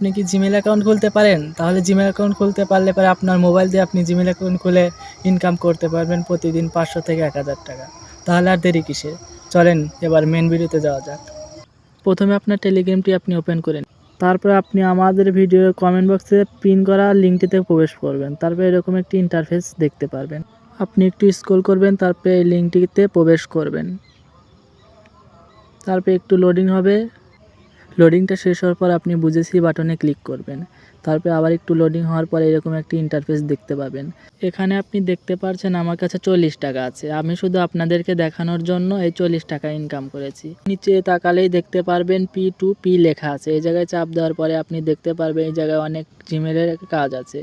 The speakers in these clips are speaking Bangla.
আপনি কি জিমেল অ্যাকাউন্ট খুলতে পারেন? তাহলে জিমেল অ্যাকাউন্ট খুলতে পারলে পরে আপনার মোবাইল দিয়ে আপনি জিমেল অ্যাকাউন্ট খুলে ইনকাম করতে পারবেন প্রতিদিন পাঁচশো থেকে এক হাজার টাকা। তাহলে আর দেরি কিসে চলেন, এবার মেন ভিডিওতে যাওয়া যাক। প্রথমে আপনার টেলিগ্রামটি আপনি ওপেন করেন তারপরে আপনি আমাদের ভিডিওর কমেন্ট বক্সে পিন করা লিঙ্কটিতে প্রবেশ করবেন। তারপরে এরকম একটি ইন্টারফেস দেখতে পারবেন। আপনি একটু স্ক্রল করবেন, তারপরে এই লিঙ্কটিতে প্রবেশ করবেন। তারপরে একটু লোডিং হবে। লোডিংটা শেষ হওয়ার পর আপনি বুঝেছি বাটনে ক্লিক করবেন। তারপরে আবার একটু লোডিং হওয়ার পরে এরকম একটি ইন্টারফেস দেখতে পাবেন। এখানে আপনি দেখতে পারছেন আমার কাছে চল্লিশ টাকা আছে। আমি শুধু আপনাদেরকে দেখানোর জন্য এই চল্লিশ টাকা ইনকাম করেছি। নিচে তাকালেই দেখতে পারবেন পি টু পি লেখা আছে। এই জায়গায় চাপ দেওয়ার পরে আপনি দেখতে পারবেন এই জায়গায় অনেক জিমেলের কাজ আছে।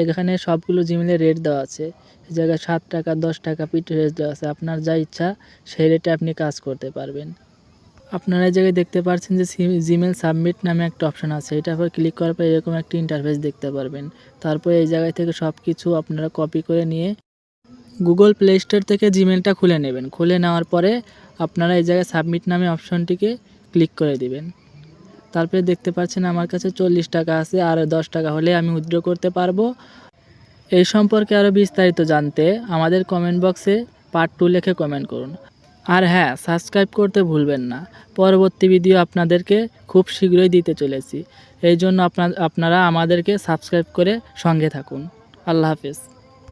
এখানে সবগুলো জিমেলের রেট দেওয়া আছে। এই জায়গায় সাত টাকা, দশ টাকা পিট রেট দেওয়া আছে। আপনার যা ইচ্ছা সেই রেটে আপনি কাজ করতে পারবেন। আপনারা এই জায়গায় দেখতে পাচ্ছেন যে জিমেল সাবমিট নামে একটা অপশন আছে। এটার পর ক্লিক করার পর এরকম একটা ইন্টারফেস দেখতে পারবেন। তারপর এই জায়গায় থেকে সব কিছু আপনারা কপি করে নিয়ে গুগল প্লে স্টোর থেকে জিমেলটা খুলে নেবেন। খুলে নেওয়ার পরে আপনারা এই জায়গায় সাবমিট নামে অপশনটিকে ক্লিক করে দিবেন। তারপরে দেখতে পাচ্ছেন আমার কাছে চল্লিশ টাকা আছে, আর দশ টাকা হলে আমি উইথড্র করতে পারব। এই সম্পর্কে আরও বিস্তারিত জানতে আমাদের কমেন্ট বক্সে পার্ট টু লেখে কমেন্ট করুন। আর হ্যাঁ সাবস্ক্রাইব করতে ভুলবেন না। পরবর্তী ভিডিও আপনাদেরকে খুব শীঘ্রই দিতে চলেছি। এই জন্য আপনার আমাদেরকে সাবস্ক্রাইব করে সঙ্গে থাকুন। আল্লাহ হাফেজ।